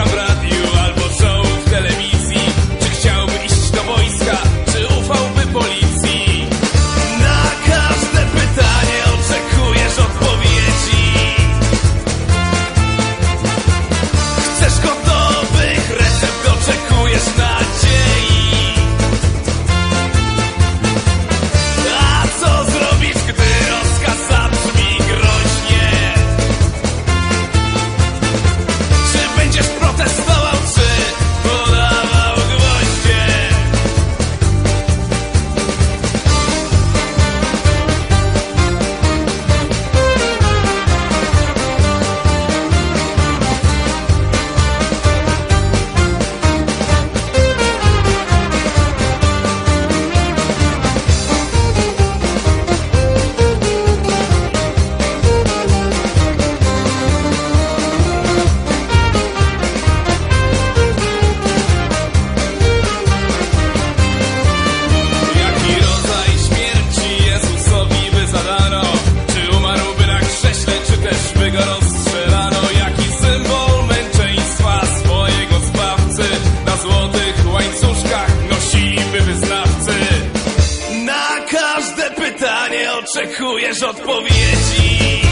pra brava. złotych łańcuszkach nosiliby wyznawcy. Na każde pytanie oczekujesz odpowiedzi.